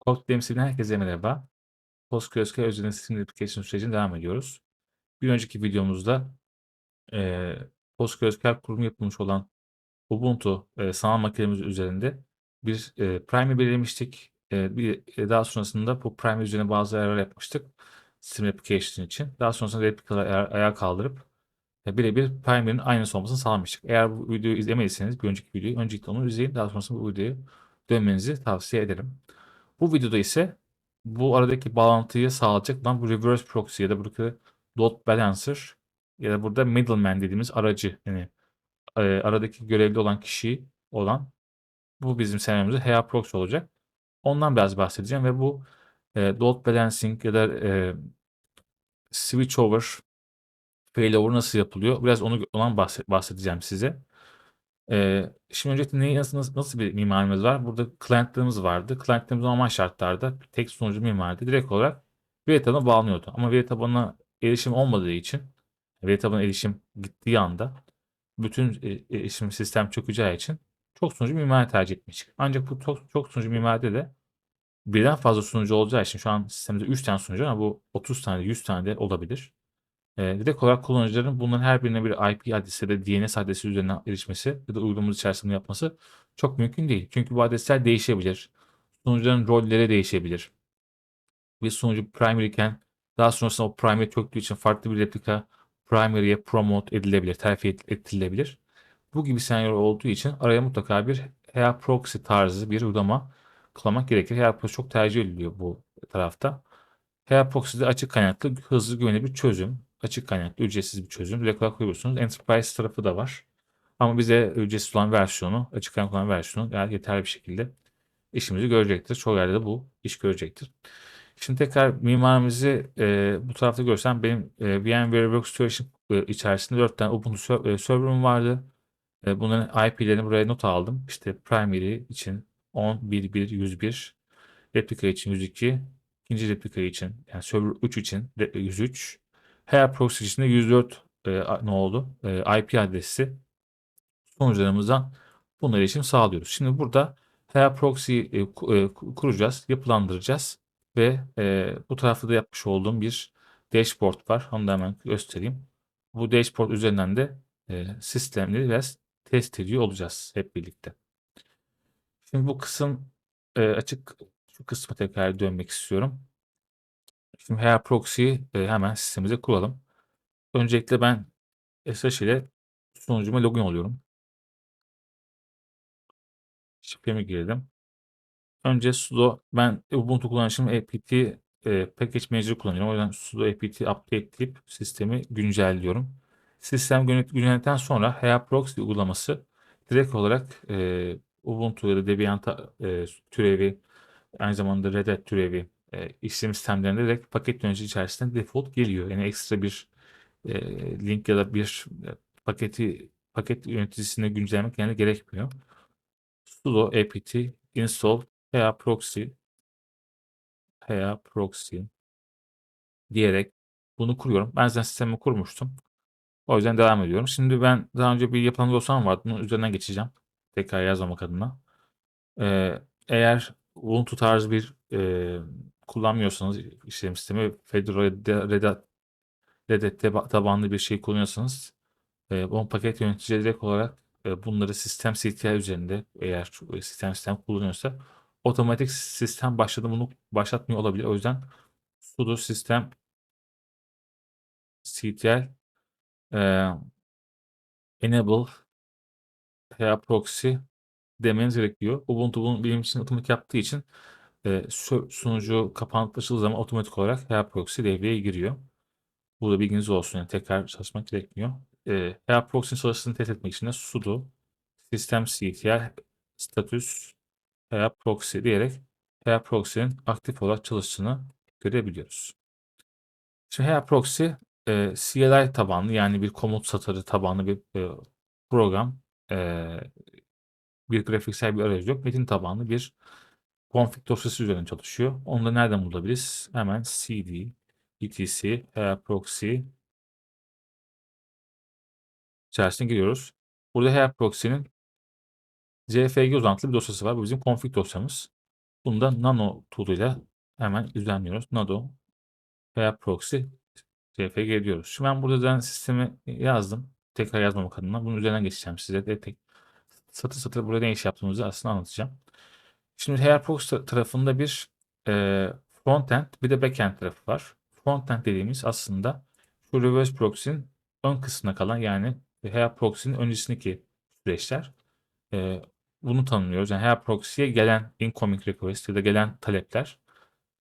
Kod temsilcinden herkese merhaba. PostgreSQL özelinde System Replication sürecine devam ediyoruz. Bir önceki videomuzda eee PostgreSQL kurulumu yapılmış olan Ubuntu eee, sanal makinemiz üzerinde bir eee, primary belirlemiştik. Eee, bir e, daha sonrasında bu primary üzerine bazı ayarlar yapmıştık. System Replication için. Daha sonrasında replikaları ayağa, kaldırıp e, birebir primary'nin aynısı olmasını sağlamıştık. Eğer bu videoyu izlemediyseniz bir önceki videoyu öncelikle onu izleyin. Daha sonrasında bu videoyu dönmenizi tavsiye ederim. Bu videoda ise bu aradaki bağlantıyı sağlayacak olan bu reverse proxy ya da buradaki load balancer ya da burada middleman dediğimiz aracı yani e, aradaki görevli olan kişi olan bu bizim senaryomuzda HA proxy olacak. Ondan biraz bahsedeceğim ve bu e, load balancing ya da e, switch over failover nasıl yapılıyor? Biraz onu bahset, bahsedeceğim size. Ee, şimdi öncelikle neyi, nasıl, nasıl bir mimarimiz var? Burada client'larımız vardı. Client'larımız normal şartlarda tek sunucu mimaride direkt olarak veri tabanına bağlanıyordu. Ama veri tabanına erişim olmadığı için veri tabanına erişim gittiği anda bütün e, erişim sistem çökeceği için çok sunucu mimari tercih etmiş. Ancak bu çok, çok sunucu mimaride de birden fazla sunucu olacağı için şu an sistemde 3 tane sunucu ama bu 30 tane 100 tane de olabilir. Eee, direkt olarak kullanıcıların bunların her birine bir IP adresi ya da DNS adresi üzerinden erişmesi ya da uygulamamız içerisinde yapması çok mümkün değil. Çünkü bu adresler değişebilir. Sunucuların rolleri değişebilir. Bir sunucu primary iken daha sonrasında o primary çöktüğü için farklı bir replika primary'e promote edilebilir, terfi ettirilebilir. Bu gibi senaryo olduğu için araya mutlaka bir HA proxy tarzı bir uygulama kullanmak gerekir. HA proxy çok tercih ediliyor bu tarafta. HA proxy de açık kaynaklı, hızlı, güvenilir bir çözüm açık kaynaklı ücretsiz bir çözüm. Direkt koyuyorsunuz. Enterprise tarafı da var. Ama bize ücretsiz olan versiyonu, açık kaynaklı olan versiyonu yani yeterli bir şekilde işimizi görecektir. Çoğu yerde de bu iş görecektir. Şimdi tekrar mimarimizi e, bu tarafta görsem benim e, VMware Workstation e, içerisinde 4 tane Ubuntu ser- e, server'ım vardı. E, bunların IP'lerini buraya not aldım. İşte primary için 10, 1, 1, 101, replika için 102, ikinci replika için yani server 3 için de- 103, her proxy içinde 104 e, ne oldu? E, IP adresi sonuçlarımızdan bunlara erişim sağlıyoruz. Şimdi burada her proxy e, e, ku- kuracağız, yapılandıracağız ve e, bu tarafta da yapmış olduğum bir dashboard var. Onu da hemen göstereyim. Bu dashboard üzerinden de e, sistemleri biraz test ediyor olacağız hep birlikte. Şimdi bu kısım e, açık şu kısma tekrar dönmek istiyorum. Şimdi her proxy'yi e, hemen sistemimize kuralım. Öncelikle ben SSH ile sunucuma login oluyorum. Şifremi girdim. Önce sudo ben Ubuntu kullanışım apt e, package manager kullanıyorum. O yüzden sudo apt update deyip sistemi güncelliyorum. Sistem gün- güncellendikten sonra HA proxy uygulaması direkt olarak e, Ubuntu ya da Debian e, türevi aynı zamanda Red Hat türevi e, işlem sistemlerinde direkt paket yönetici içerisinde default geliyor. Yani ekstra bir e, link ya da bir e, paketi paket yöneticisine güncellemek yani gerekmiyor. sudo apt install veya proxy veya proxy diyerek bunu kuruyorum. Ben zaten sistemi kurmuştum. O yüzden devam ediyorum. Şimdi ben daha önce bir yapılan dosyam vardı. Bunun üzerinden geçeceğim. Tekrar yazmamak adına. Ee, eğer Ubuntu tarzı bir e, kullanmıyorsanız işlem sistemi Fedora Red Hat, Red Hat tabanlı bir şey kullanıyorsanız e, bu paket yönetici direkt olarak e, bunları sistem CTI üzerinde eğer sistem sistem kullanıyorsa otomatik sistem başladı bunu başlatmıyor olabilir. O yüzden sudo sistem CTI e, enable proxy demeniz gerekiyor. Ubuntu bunu benim için otomatik yaptığı için e, sunucu kapanıp açıldığı zaman otomatik olarak PA proxy devreye giriyor. Burada bilginiz olsun. Yani tekrar çalışmak gerekmiyor. E, PA proxy çalıştığını test etmek için de sudo sistem CTI status PA proxy diyerek PA proxy'nin aktif olarak çalıştığını görebiliyoruz. Şimdi HA proxy e, CLI tabanlı yani bir komut satırı tabanlı bir e, program. E, bir grafiksel bir arayüz yok. Metin tabanlı bir config dosyası üzerine çalışıyor. Onu da nereden bulabiliriz? Hemen cd etc HA proxy içerisine giriyoruz. Burada HA proxy'nin CFG uzantılı bir dosyası var. Bu bizim config dosyamız. Bunu da Nano tool'uyla hemen düzenliyoruz. Nano veya proxy CFG diyoruz. Şimdi ben burada düzen sistemi yazdım. Tekrar yazmamak adına. Bunun üzerinden geçeceğim size de tek satır satır burada ne iş yaptığımızı aslında anlatacağım. Şimdi HR proxy tarafında bir e, frontend bir de backend tarafı var. Frontend dediğimiz aslında şu reverse proxy'nin ön kısmına kalan yani HR proxy'nin öncesindeki süreçler. E, bunu tanımlıyoruz. Yani proxy'ye gelen incoming request ya da gelen talepler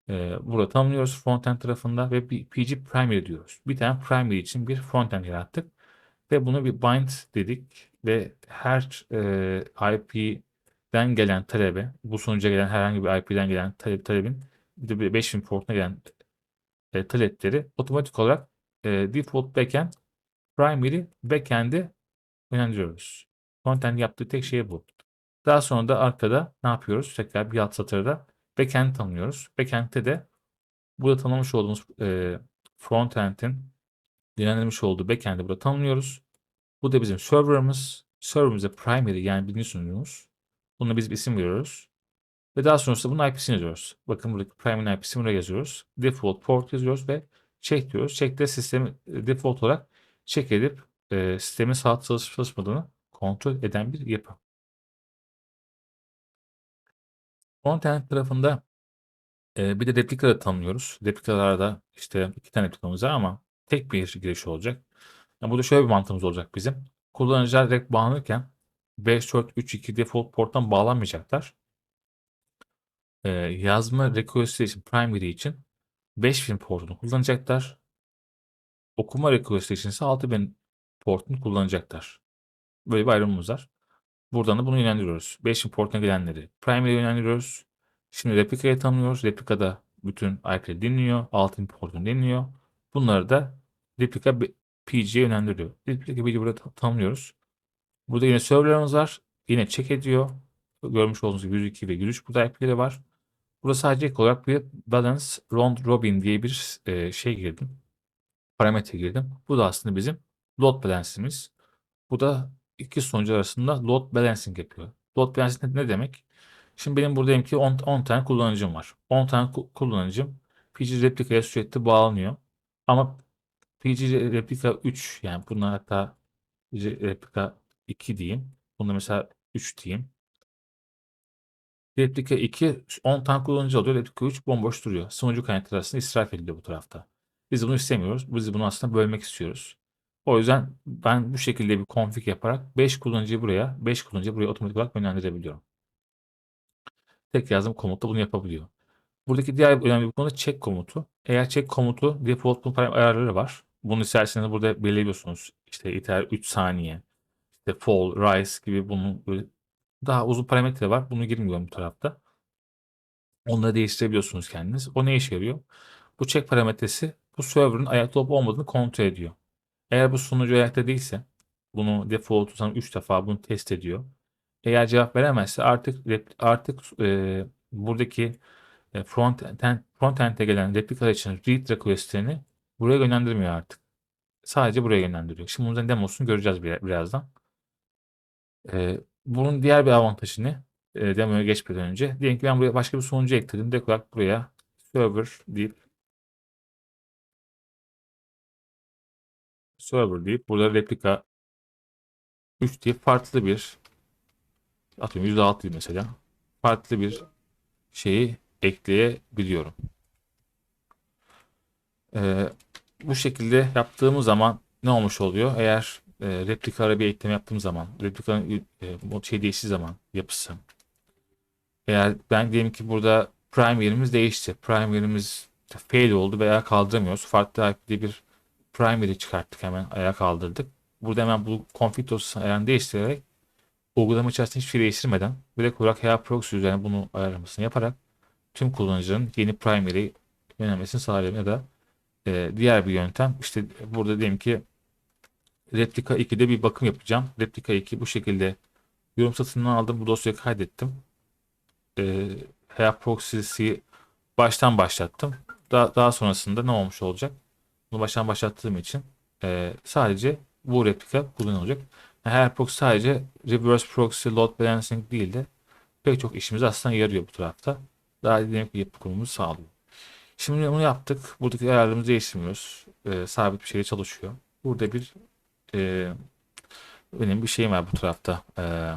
e, burada tanımlıyoruz frontend tarafında ve bir PG primary diyoruz. Bir tane primary için bir frontend yarattık ve bunu bir bind dedik ve her e, IP'den gelen talebe, bu sonuca gelen herhangi bir IP'den gelen talep, talebin bir de 5000 portuna gelen e, talepleri otomatik olarak e, default backend primary backend'e yönlendiriyoruz. Frontend yaptığı tek şey bu. Daha sonra da arkada ne yapıyoruz? Tekrar bir alt satırda backend tanımlıyoruz. Backend'te de burada tanımlamış olduğumuz e, frontend'in yönlendirmiş olduğu backend'i burada tanımlıyoruz. Bu da bizim server'ımız. Server'ımıza primary yani birinci sunucumuz. Buna biz bir isim veriyoruz. Ve daha sonrasında bunun IP'sini yazıyoruz. Bakın buradaki primary IP'sini buraya yazıyoruz. Default port yazıyoruz ve check diyoruz. Check'te sistemi e, default olarak check edip e, sistemin saat çalışıp çalışmadığını kontrol eden bir yapı. Frontend tarafında e, bir de replika tanımlıyoruz. Replikalarda işte iki tane replikamız var ama tek bir giriş olacak. Yani burada şöyle bir mantığımız olacak bizim. Kullanıcılar direkt bağlanırken 5432 default porttan bağlanmayacaklar. Ee, yazma request için primary için 5000 portunu kullanacaklar. Okuma request için ise 6000 portunu kullanacaklar. Böyle bir ayrımımız var. Buradan da bunu yönlendiriyoruz. 5000 portuna gelenleri primary yönlendiriyoruz. Şimdi replikayı tanımlıyoruz. Replikada bütün IP'leri dinliyor. 6000 portunu dinliyor. Bunları da replika PG'ye yönlendiriyor. Replika PG'yi burada tanımlıyoruz. Burada yine serverlarımız var. Yine check ediyor. Görmüş olduğunuz gibi 102 ve 103 burada IP'leri var. Burada sadece ek olarak bir balance round robin diye bir e, şey girdim. Parametre girdim. Bu da aslında bizim load balance'imiz. Bu da iki sonucu arasında load balancing yapıyor. Load balancing ne demek? Şimdi benim burada diyelim ki 10, 10 tane kullanıcım var. 10 tane kullanıcım PG replikaya sürekli bağlanıyor. Ama PG replika 3 yani bunlar hatta replika 2 diyeyim. Bunda mesela 3 diyeyim. Replika 2 10 tane kullanıcı alıyor. Replika 3 bomboş duruyor. Sunucu kaynakları arasında israf ediliyor bu tarafta. Biz bunu istemiyoruz. Biz bunu aslında bölmek istiyoruz. O yüzden ben bu şekilde bir config yaparak 5 kullanıcıyı buraya, 5 kullanıcıyı buraya otomatik olarak yönlendirebiliyorum. Tek yazdığım komutla bunu yapabiliyor. Buradaki diğer önemli bir konu check komutu. Eğer check komutu default ayarları var. Bunun içerisinde burada belirliyorsunuz. İşte iter 3 saniye, işte fall, rise gibi bunun böyle daha uzun parametre var. Bunu girmiyorum bu tarafta. Onları değiştirebiliyorsunuz kendiniz. O ne işe yarıyor? Bu check parametresi bu server'ın ayakta olup olmadığını kontrol ediyor. Eğer bu sunucu ayakta değilse bunu default tutan 3 defa bunu test ediyor. Eğer cevap veremezse artık artık e, buradaki e, frontend frontend'e gelen replikalar için read request'lerini buraya yönlendirmiyor artık. Sadece buraya yönlendiriyor. Şimdi bunun demosunu göreceğiz birazdan. E, bunun diğer bir avantajı ne? E, demoya geçmeden önce. Diyelim ki ben buraya başka bir sunucu ekledim. Direkt olarak buraya server deyip server deyip burada replika 3 diye farklı bir atıyorum %6 değil mesela farklı bir şeyi ekleyebiliyorum. Ee, bu şekilde yaptığımız zaman ne olmuş oluyor? Eğer e, replika bir ekleme yaptığım zaman, replikanın e, şey değiştiği zaman yapısı. Eğer ben diyelim ki burada prime yerimiz değişti. Prime yerimiz fail oldu veya kaldıramıyoruz. Farklı IP'de bir primary çıkarttık hemen ayağa kaldırdık. Burada hemen bu config dosyasını ayarını değiştirerek uygulama içerisinde hiçbir şey değiştirmeden direkt olarak HA proxy üzerine bunu ayarlamasını yaparak tüm kullanıcının yeni primary yönelmesini sağlayalım ya da e, diğer bir yöntem işte burada diyelim ki replika 2'de bir bakım yapacağım. Replika 2 bu şekilde yorum satından aldım. Bu dosyayı kaydettim. E, HA proxy'si baştan başlattım. Daha, daha sonrasında ne olmuş olacak? Bunu baştan başlattığım için e, sadece bu replika kullanılacak. Her proxy sadece reverse proxy load balancing değil de pek çok işimize aslında yarıyor bu tarafta. daha dinamik bir yapı kurmamızı sağlıyor. Şimdi bunu yaptık. Buradaki ayarlarımızı değiştirmiyoruz. Ee, sabit bir şekilde çalışıyor. Burada bir e, önemli bir şey var bu tarafta. Ee,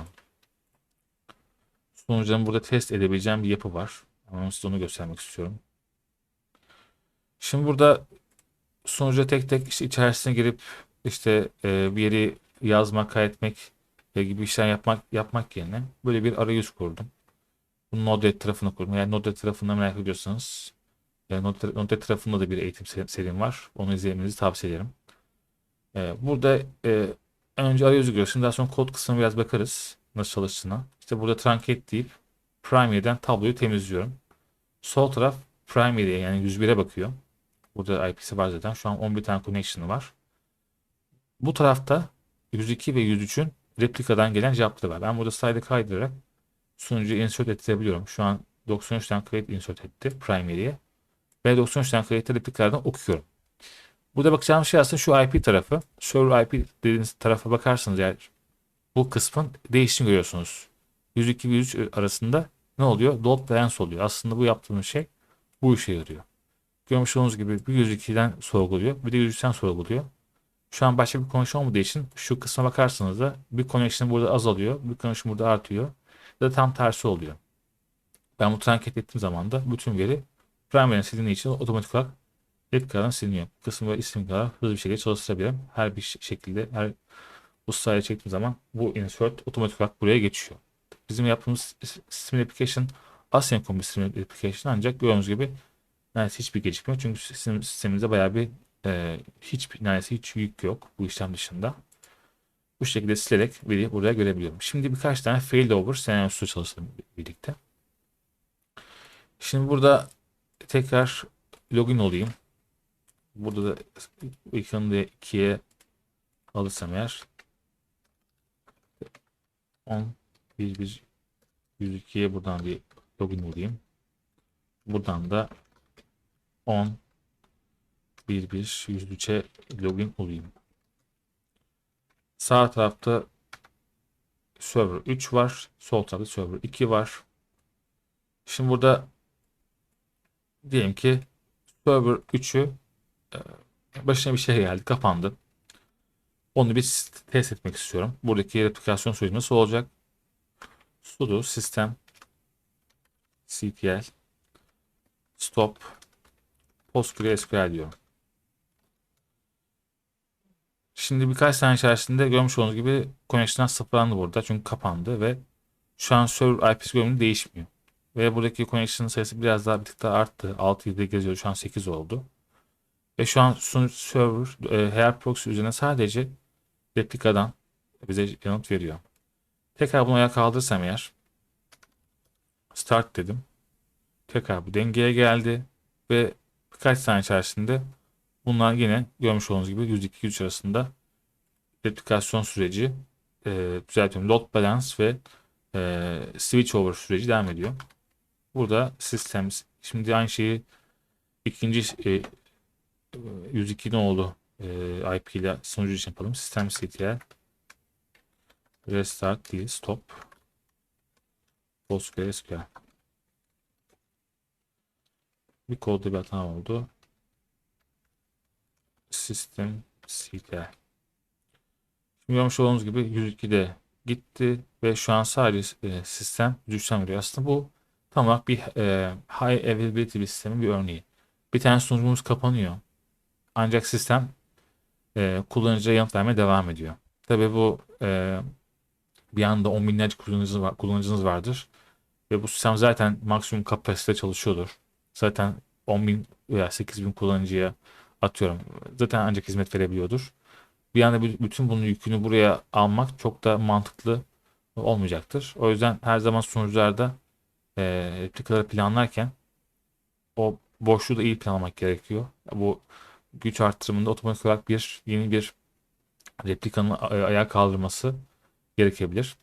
sunucuların burada test edebileceğim bir yapı var. Ama size onu göstermek istiyorum. Şimdi burada sunucuya tek tek işte içerisine girip işte e, bir yeri yazmak, kaydetmek ve gibi işler yapmak yapmak yerine böyle bir arayüz kurdum. Bunu Node.js tarafına kurdum. Yani Node.js tarafında merak ediyorsanız e, Node.js Node.js tarafında da bir eğitim ser- serim var. Onu izlemenizi tavsiye ederim. E, burada e, önce arayüzü görüyorsun. Daha sonra kod kısmına biraz bakarız. Nasıl çalıştığına. İşte burada truncate deyip primary'den tabloyu temizliyorum. Sol taraf primary'ye yani 101'e bakıyor. Burada IP'si var zaten. Şu an 11 tane connection'ı var. Bu tarafta 102 ve 103'ün replikadan gelen cevapları var. Ben burada slide'ı kaydırarak sunucuyu insert ettirebiliyorum. Şu an 93 tane create insert etti primary'ye. Ve 93 tane create replikalardan okuyorum. Burada bakacağım şey aslında şu IP tarafı. Server IP dediğiniz tarafa bakarsanız eğer bu kısmın değiştiğini görüyorsunuz. 102 ve 103 arasında ne oluyor? Load balance oluyor. Aslında bu yaptığımız şey bu işe yarıyor. Görmüş olduğunuz gibi bir 102'den sorguluyor. Bir de 103'ten sorguluyor. Şu an başka bir connection olmadığı için şu kısma bakarsanız da bir connection burada azalıyor. Bir connection burada artıyor. Ya da tam tersi oluyor. Ben bu tranket ettiğim zaman da bütün veri primary'nin silindiği için otomatik olarak replikadan siliniyor. Bu ve isim kadar hızlı bir şekilde çalıştırabilirim. Her bir şekilde her bu sırayla çektiğim zaman bu insert otomatik olarak buraya geçiyor. Bizim yaptığımız Stream Application asynchron bir Stream Application ancak gördüğünüz gibi neredeyse hiçbir gecikme yok. Çünkü sistem, sistemimizde bayağı bir e, hiç neredeyse hiç yük yok bu işlem dışında. Bu şekilde silerek veriyi buraya görebiliyorum. Şimdi birkaç tane failover senaryosu çalışalım birlikte. Şimdi burada tekrar login olayım. Burada da ekranı da 2'ye alırsam eğer 10 1 1 102'ye buradan bir login olayım. Buradan da 10 1 1 103'e login olayım. Sağ tarafta server 3 var. Sol tarafta server 2 var. Şimdi burada diyelim ki server 3'ü e, başına bir şey geldi, kapandı. Onu bir test etmek istiyorum. Buradaki replikasyon süreci nasıl olacak? sudo sistem ctl stop PostgreSQL diyorum. Şimdi birkaç saniye içerisinde görmüş olduğunuz gibi connection'lar sıfırlandı burada. Çünkü kapandı ve şu an server IP'si görünümü değişmiyor. Ve buradaki connection sayısı biraz daha bir tık daha arttı. 6 7'de geziyor. Şu an 8 oldu. Ve şu an sunucu server e, Her Proxy üzerine sadece replikadan bize yanıt veriyor. Tekrar bunu ayağa kaldırırsam eğer start dedim. Tekrar bu dengeye geldi ve birkaç saniye içerisinde bunlar yine görmüş olduğunuz gibi 102-103 arasında replikasyon süreci e, düzeltiyorum load balance ve e, switch over süreci devam ediyor. Burada sistem şimdi aynı şeyi ikinci e, 102 ne oldu e, IP ile sunucu için yapalım. Sistem ctl Restart değil. Stop. PostgreSQL. Bir kodda bir hata oldu. System CTL. Şimdi görmüş olduğunuz gibi 102'de gitti ve şu an sadece e, sistem 103'ten veriyor. Aslında bu tam olarak bir e, high availability bir sistemin bir örneği. Bir tane sunucumuz kapanıyor. Ancak sistem e, kullanıcıya yanıt vermeye devam ediyor. Tabii bu e, bir anda 10 binlerce kullanıcınız, var, kullanıcınız vardır. Ve bu sistem zaten maksimum kapasite çalışıyordur. Zaten 10 bin veya 8 bin kullanıcıya atıyorum. Zaten ancak hizmet verebiliyordur. Bir anda bütün bunun yükünü buraya almak çok da mantıklı olmayacaktır. O yüzden her zaman sunucularda e, replikaları planlarken o boşluğu da iyi planlamak gerekiyor. Bu güç artırımında otomatik olarak bir yeni bir replikanın ayağa kaldırması gerekebilir.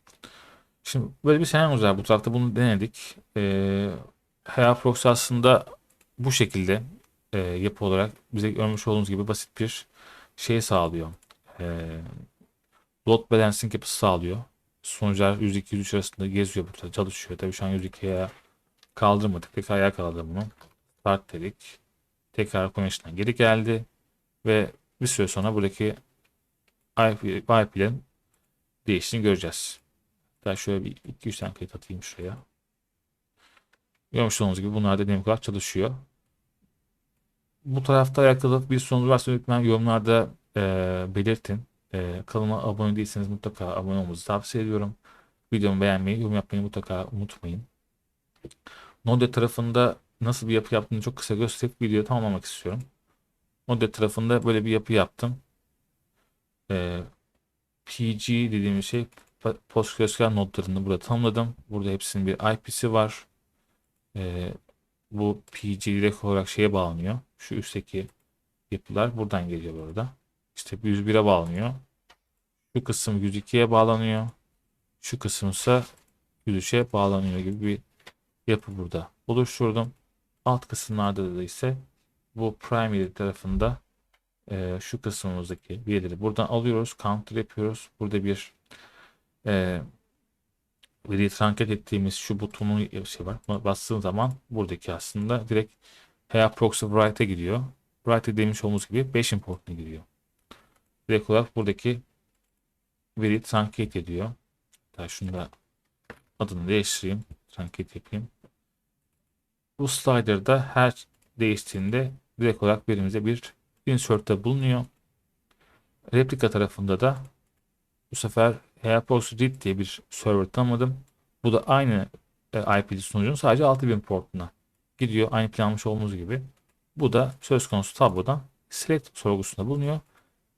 Şimdi böyle bir senaryomuz var. Bu tarafta bunu denedik. Ee, Proxy aslında bu şekilde e, yapı olarak bize görmüş olduğunuz gibi basit bir şey sağlıyor. E, load balancing yapısı sağlıyor. Sonuçlar 102-103 arasında geziyor burada çalışıyor. Tabii şu an 102'ye kaldırmadık. Tekrar ayağa kaldırdım bunu. Start dedik. Tekrar connection'a geri geldi. Ve bir süre sonra buradaki IP, IP'lerin değiştiğini göreceğiz. Daha şöyle bir 2-3 tane kayıt atayım şuraya. Görmüş olduğunuz gibi bunlar da dinamik çalışıyor. Bu tarafta alakalı bir sorunuz varsa lütfen yorumlarda e, belirtin. E, kanalıma abone değilseniz mutlaka abone olmanızı tavsiye ediyorum. Videomu beğenmeyi, yorum yapmayı mutlaka unutmayın. Node tarafında nasıl bir yapı yaptığını çok kısa gösterip videoyu tamamlamak istiyorum. Node tarafında böyle bir yapı yaptım. E, PG dediğimiz şey PostgreSQL nodlarını burada tanımladım. Burada hepsinin bir IP'si var. E, bu PG direkt olarak şeye bağlanıyor. Şu üstteki yapılar buradan geliyor burada. İşte 101'e bağlanıyor. Şu kısım 102'ye bağlanıyor. Şu kısım ise 103'e bağlanıyor gibi bir yapı burada oluşturdum. Alt kısımlarda da ise bu primary tarafında e, şu kısmımızdaki verileri buradan alıyoruz. Counter yapıyoruz. Burada bir e, veriyi translate ettiğimiz şu butonun şey var. Bastığın zaman buradaki aslında direkt HA proxy write'e gidiyor. Write demiş olduğumuz gibi 5 importuna gidiyor. Direkt olarak buradaki veriyi translate ediyor. Hatta şunu da adını değiştireyim. Translate yapayım. Bu slider'da her değiştiğinde direkt olarak verimize bir insert'te bulunuyor. Replika tarafında da bu sefer HAPOX Read diye bir server tanımladım. Bu da aynı e, IP'li sunucunun sadece 6000 portuna gidiyor. Aynı planlamış olduğumuz gibi. Bu da söz konusu tablodan select sorgusunda bulunuyor.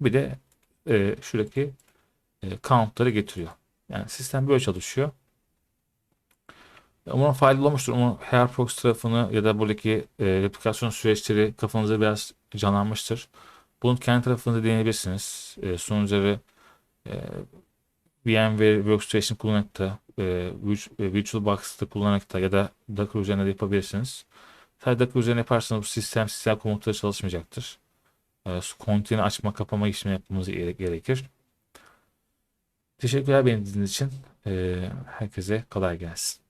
Bir de e, şuradaki e, count'ları getiriyor. Yani sistem böyle çalışıyor. Umarım faydalı olmuştur. Umarım Hairfox tarafını ya da buradaki e, replikasyon süreçleri kafanızda biraz canlanmıştır. Bunu kendi tarafınızda deneyebilirsiniz. E, sunucuları e, VMware Workstation kullanarak da e, VirtualBox'ta kullanarak da ya da Docker üzerinde de yapabilirsiniz. Sadece Docker üzerine yaparsanız bu sistem sistem komutları çalışmayacaktır. E, konteyner açma kapama işlemi yapmamız gerekir. Teşekkürler beni dinlediğiniz için. E, herkese kolay gelsin.